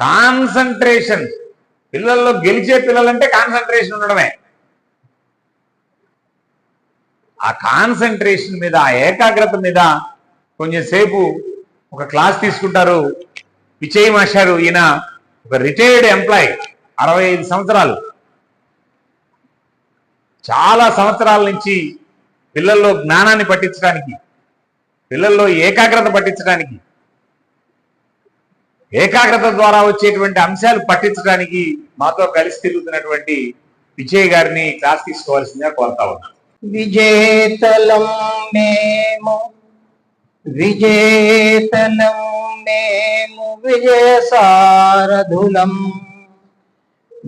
Concentration. పిల్లల్లో గెలిచే పిల్లలంటే కాన్సన్ట్రేషన్ ఉండడమే. ఆ కాన్సన్ట్రేషన్ మీద ఆ ఏకాగ్రత మీద కొంచెంసేపు ఒక క్లాస్ తీసుకుంటారు. విజయ్ మాస్టారు ఈయన ఒక రిటైర్డ్ ఎంప్లాయ్ అరవై ఐదు సంవత్సరాలు. చాలా సంవత్సరాల నుంచి పిల్లల్లో జ్ఞానాన్ని పట్టించడానికి పిల్లల్లో ఏకాగ్రత పట్టించడానికి ఏకాగ్రత ద్వారా వచ్చేటువంటి అంశాలు పట్టించడానికి మాతో కలిసి తిరుగుతున్నటువంటి విజయ్ గారిని క్లాస్ తీసుకోవాల్సిందిగా కోరుతా ఉన్నాను విజేతలం మేము విజేతలం మేము విజయ సారథులం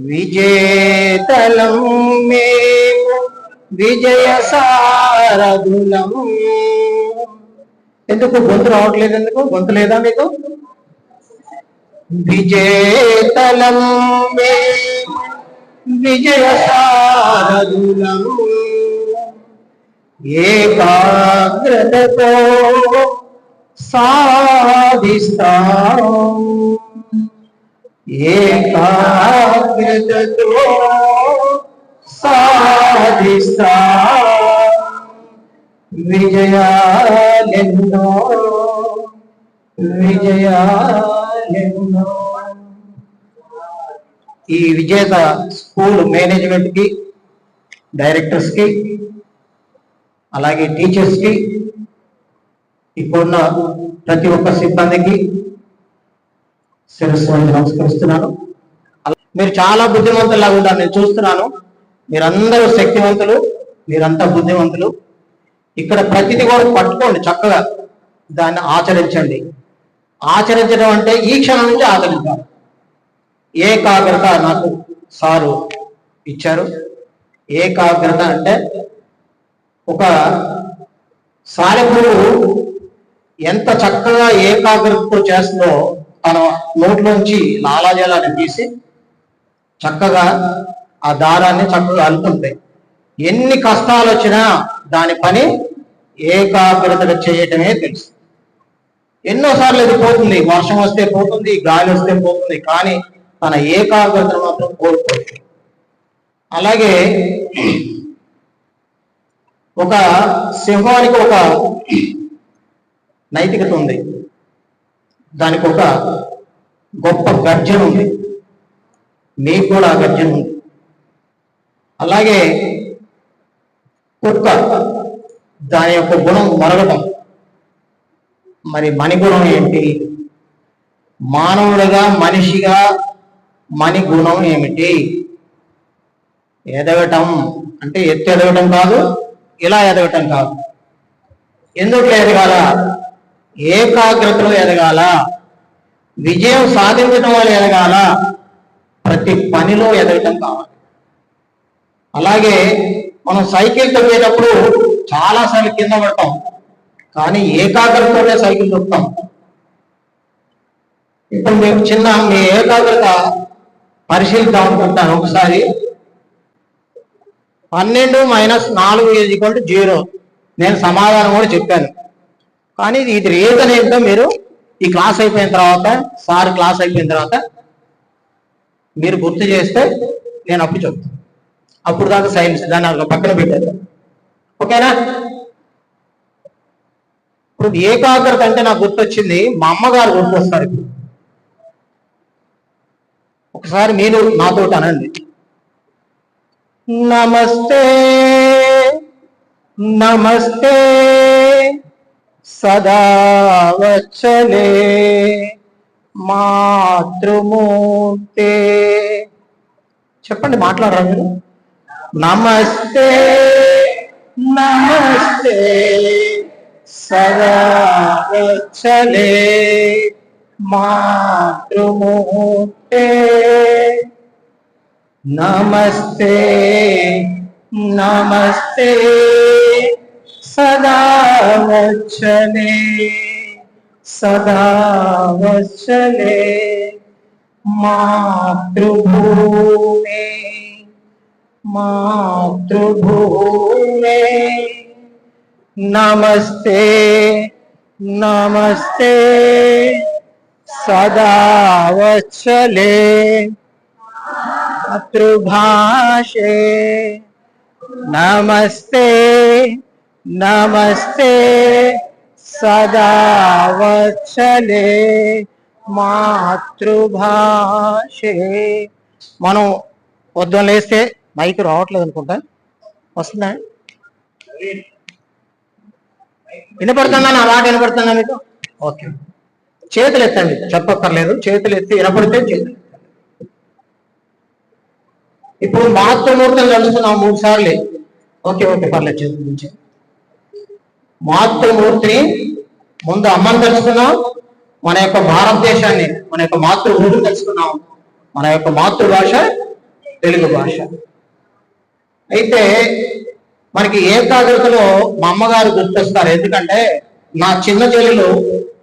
విజేతలం మేము విజయ సారథులం ఎందుకు గొంతు రావట్లేదు ఎందుకు? గొంతు లేదా మీకు? విజేతలం మేము విజయ సారథులం ఏకాగ్రతతో సాధిస్తాం ఏకాగ్రతతో సాధిస్తాం విజయాలెన్నో విజయాలెన్నో ఈ విజేత స్కూల్ మేనేజ్మెంట్కి డైరెక్టర్స్కి అలాగే టీచర్స్కి ఇప్పుడున్న ప్రతి ఒక్క సిబ్బందికి శిరస్సు నమస్కరిస్తున్నాను. అలా- మీరు చాలా బుద్ధిమంతులాగా ఉన్నారు నేను చూస్తున్నాను. మీరందరూ శక్తివంతులు మీరంతా బుద్ధిమంతులు. ఇక్కడ ప్రతిదీ కూడా పట్టుకోండి చక్కగా. దాన్ని ఆచరించండి. ఆచరించడం అంటే ఈ క్షణం నుంచి ఆచరించాలి. ఏకాగ్రత నాకు సారు ఇచ్చారు. ఏకాగ్రత అంటే ఒక సాలెపురుగు ఎంత చక్కగా ఏకాగ్రతతో చేస్తుందో తన నోట్లోంచి లాలాజలాన్ని తీసి చక్కగా ఆ దారాన్ని చక్కగా అల్లుతుంటాయి. ఎన్ని కష్టాలు వచ్చినా దాని పని ఏకాగ్రతగా చేయటమే తెలుసు. ఎన్నోసార్లు ఇది పోతుంది. వర్షం వస్తే పోతుంది గాలి వస్తే పోతుంది కానీ తన ఏకాగ్రతను మాత్రం కోల్పోతుంది అలాగే ఒక సింహానికి ఒక నైతికత ఉంది. దానికి ఒక గొప్ప గర్జన ఉంది. మీకు కూడా ఆ గర్జన ఉంది. అలాగే కుక్క దాని యొక్క గుణం మరగటం మరి మణి గుణం ఏంటి? మానవుడిగా మనిషిగా మణిగుణం ఏమిటి? ఎదగటం అంటే ఎత్తు ఎదగటం కాదు ఇలా ఎదగటం కాదు. ఎందుకు ఎదగాల? ఏకాగ్రతలో ఎదగాల. విజయం సాధించడం వల్ల ఎదగాల. ప్రతి పనిలో ఎదగటం కావాలి. అలాగే మనం సైకిల్ తొక్కేటప్పుడు చాలాసార్లు కింద పడతాం. కానీ ఏకాగ్రతతోనే సైకిల్ తొక్కుతాం ఇప్పుడు మేము చిన్న మీ ఏకాగ్రత పరిశీలిద్దాం అనుకుంటాను ఒకసారి. పన్నెండు మైనస్ నాలుగు ఈజ్ ఈక్వల్ టు జీరో. నేను సమాధానం కూడా చెప్పాను. కానీ ఇది రీజన్ ఏంటో మీరు ఈ క్లాస్ అయిపోయిన తర్వాత సార్ క్లాస్ అయిపోయిన తర్వాత మీరు గుర్తు చేస్తే నేను అప్పుడు చెప్తాను. అప్పుడు దాకా సైన్స్ దాన్ని పక్కన పెట్టాను ఓకేనా? ఇప్పుడు ఏకాగ్రత అంటే నాకు గుర్తొచ్చింది మా అమ్మగారు గుర్తొస్తారు ఇప్పుడు. ఒకసారి మీరు నాతో అనండి. నమస్తే నమస్తే సదా వచ్చలే మాతృమూర్తే. చెప్పండి మాట్లాడరా మీరు? నమస్తే నమస్తే. సదా వచ్చలే మాతృమూర్తే నమస్తే నమస్తే సదా వచ్చలే సదా వచ్చలే మాతృభూమే మాతృభూమే నమస్తే నమస్తే. సదా వచ్చలే మాతృభాషే. నమస్తే నమస్తే. సదా వచ్చలే మాతృభాషే. మనం పొద్దున లేస్తే మైక్ రావట్లేదు అనుకుంటా. వస్తుందా? వినపడుతుందా? నా మాట వినపడుతుందా మీకు? ఓకే. చేతులు ఎత్తండి. చెప్పక్కర్లేదు. చేతులు ఎత్తి వినపడితే చేతులు ఇప్పుడు మాతృమూర్తిని కలుస్తున్నాం మూడు సార్లు. ఓకే ఓకే పర్లేదు. చేతుల నుంచి మాతృమూర్తిని ముందు అమ్మని తెలుసుకున్నాం. మన యొక్క భారతదేశాన్ని మన యొక్క మాతృభూమిని తెలుసుకున్నాం. మన యొక్క మాతృభాష తెలుగు భాష. అయితే మనకి ఏకాగ్రతలో మా అమ్మగారు గుర్తొస్తారు? ఎందుకంటే నా చిన్న చెల్లెలు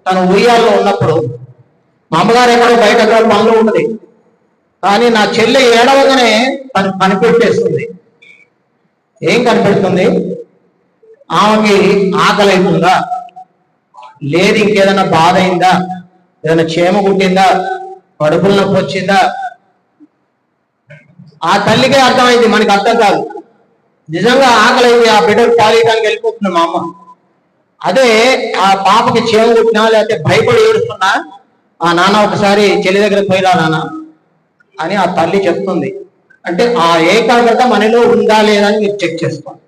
తన ఉయ్యాల్లో ఉన్నప్పుడు మా అమ్మగారు ఎక్కడో బయట పనులు ఉంటుంది కానీ నా చెల్లె ఏడవగానే తను కనిపెట్టేస్తుంది. ఏం కనిపెడుతుంది? ఆమెకి ఆకలి అవుతుందా లేదు ఇంకేదైనా బాధ అయిందా ఏదైనా క్షేమ కుట్టిందా కడుపుల నొప్పి వచ్చిందా? ఆ తల్లికే అర్థమైంది మనకి అర్థం కాదు. నిజంగా ఆకలి ఆ బిడ్డకు పాలియడానికి వెళ్ళిపోతుంది మా అమ్మ. అదే ఆ పాపకి క్షేమ కుట్టినా లేకపోతే భయపడి ఏడుస్తున్నా ఆ నాన్న ఒకసారి చెల్లి దగ్గర పోయిరా నాన్న అని ఆ తల్లి చెప్తుంది. అంటే ఆ ఏకాగ్రత మనలో ఉందా లేదా అని మీరు చెక్ చేసుకోండి